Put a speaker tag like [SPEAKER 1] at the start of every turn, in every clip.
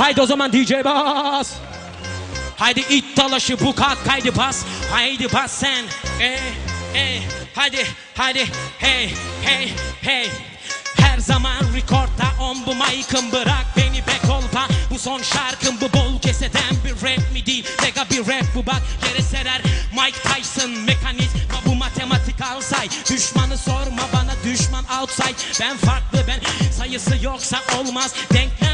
[SPEAKER 1] Haydi o zaman DJ bas. Haydi it dalaşı bu kalk. Haydi bas. Haydi bas sen. Ey ey haydi haydi. Hey hey hey. Her zaman rekordda on bu mic'ım. Bırak beni be kolpa. Bu son şarkım bu bol keseden bir rap mi değil? Mega bir rap bu bak. Yere serer Mike Tyson. Mekanizma bu matematiksel say. Düşmanı sorma bana düşman outside. Ben farklı ben sayısı yoksa olmaz. Denklem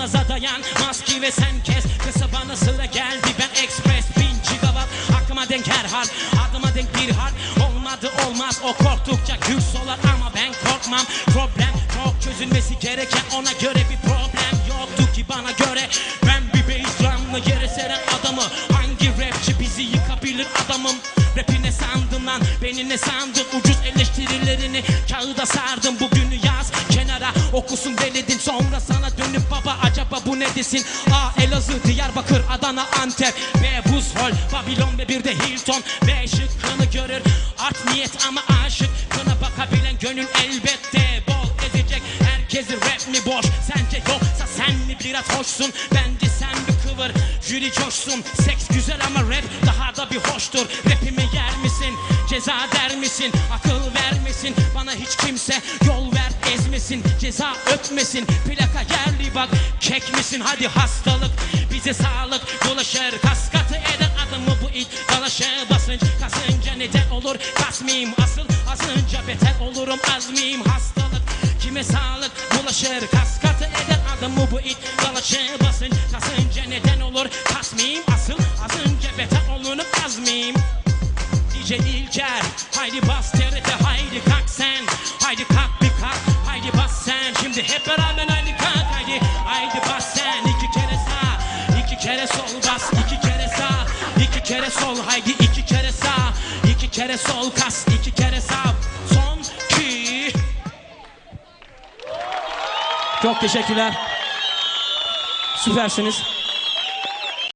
[SPEAKER 1] naza dayanmaz ki ve sen kes. Kısa bana sıra geldi ben express bin gigawatt Aklıma denk her harf adıma denk bir harf Olmadı olmaz o korktukça gül solar. Ama ben korkmam Problem çok çözülmesi gereken ona göre bir problem yoktu ki bana göre. Ben bir bass drum'la yere seren adamı. Hangi rapçi bizi yıkabilir adamım? Rapi ne sandın lan? Beni ne sandın? Ucuz eleştirilerini kağıda sardım. Bugünü yaz kenara okusun veledin Sonra sana dönüp baba bu ne desin? A Elazığ, Diyarbakır, Adana, Antep. B Buzhol, Babilon ve bir de Hilton. B şıkkını görür art niyet ama aşık Kına bakabilen gönül elbette Bol ezecek herkesi rap mi boş? Sence yoksa sen mi biraz hoşsun? Bence sen bir kıvır jüri coşsun. Seks güzel ama rap daha da bir hoştur. Rapimi yer misin? Ceza der misin? Akıl bana hiç kimse Yol ver ezmesin ceza ötmesin. Plaka yerli bak kek misin hadi hastalık Bize sağlık. Dolaşır kaskatı eden adamı bu it Dalaşı basınç. Kasınca neden olur? Kasmayayım asıl azınca beter olurum. Azmiyim hastalık Kime sağlık? Bulaşır kaskatı eden adamı bu it Dalaşı basınç. Kasınca neden olur? Kasmayayım asıl azınca beter olurum. Azmiyim DJ İlker Haydi bas TRT haydi kalk sen Haydi kalk bir kalk haydi bas sen. Şimdi hep beraber haydi kalk haydi. Haydi bas sen. İki kere sağ iki kere sol bas. İki kere sağ iki kere sol. Haydi iki kere sağ iki kere sol kas. İki kere sağ. Son ki Çok teşekkürler. Süpersiniz